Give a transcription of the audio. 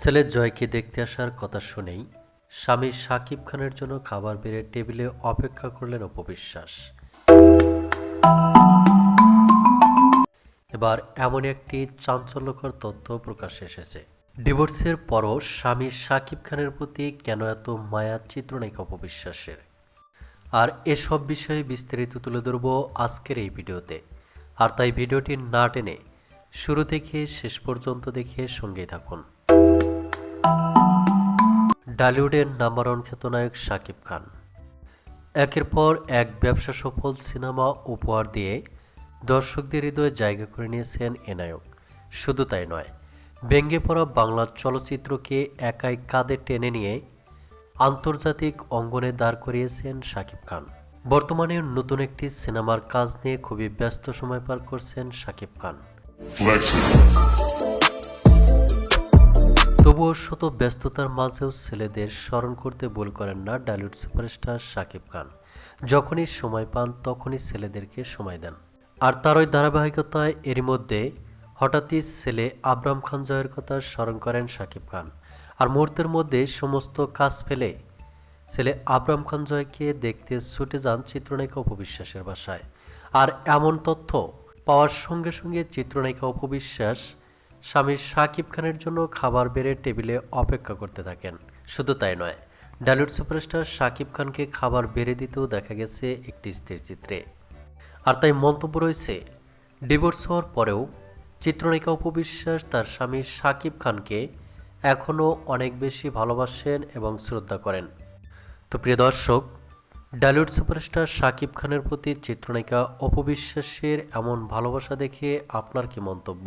ছেলে জয়কে দেখতে আসার কথা শুনেই স্বামী সাকিব খানের জন্য খাবার বেড়ে টেবিলে অপেক্ষা করলেন অপবিশ্বাস। এবার এমন একটি চাঞ্চল্যকর তথ্য প্রকাশ্যে এসেছে। ডিভোর্সের পরও স্বামী সাকিব খানের প্রতি কেন এত মায়া চিত্রনায়িকা অপবিশ্বাসের? আর এসব বিষয়ে বিস্তারিত তুলে ধরব আজকের এই ভিডিওতে। আর তাই ভিডিওটি না টেনে শুরু থেকে শেষ পর্যন্ত দেখে সঙ্গেই থাকুন। ডালিউডের নাম্বার ওয়ান খ্যাতনায়ক শাকিব খান। একের পর এক ব্যবসা সফল সিনেমা উপহার দিয়ে দর্শকদের হৃদয়ে জায়গা করে নিয়েছেন এ নায়ক। শুধু তাই নয় ব্যঙ্গে পড়া বাংলা চলচ্চিত্রকে একাই কাঁধে টেনে নিয়ে আন্তর্জাতিক অঙ্গনে দাঁড় করিয়েছেন শাকিব খান। বর্তমানে নতুন একটি সিনেমার কাজ নিয়ে খুবই ব্যস্ত সময় পার করছেন শাকিব খান। শত ব্যস্ততার মাঝেও ছেলেদের স্মরণ করতে ভুল করেন না ডালিউড সুপারস্টার শাকিব খান। যখনই সময় পান, তখনই ছেলেদেরকে সময় দেন। আর তার ওই ধারাবাহিকতায় এরই মধ্যে হঠাৎই ছেলে আবরাম খান জয়ের কথা স্মরণ করেন শাকিব খান। আর মুহূর্তের মধ্যে সমস্ত কাজ ফেলে ছেলে আবরাম খান জয়কে দেখতে ছুটে যান চিত্রনায়িকা উপবিশ্বাসের বাসায়। আর এমন তথ্য পাওয়ার সঙ্গে সঙ্গে চিত্রনায়িকা উপবিশ্বাস স্বামী সাকিব খানের জন্য খাবার বেড়ে টেবিলে অপেক্ষা করতে থাকেন। শুধু তাই নয়, ডালিউড সুপারস্টার সাকিব খানকে খাবার বেড়ে দিতেও দেখা গেছে একটি স্থির চিত্রে। আর তাই মন্তব্য রয়েছে, ডিভোর্স হওয়ার পরেও চিত্রনায়িকা উপবিশ্বাস তার স্বামী সাকিব খানকে এখনও অনেক বেশি ভালোবাসেন এবং শ্রদ্ধা করেন। তো প্রিয় দর্শক, ডালিউড সুপারস্টার শাকিব খানের প্রতি চিত্রনায়িকা অপবিশ্বাসের এমন ভালোবাসা দেখে আপনার কি মন্তব্য?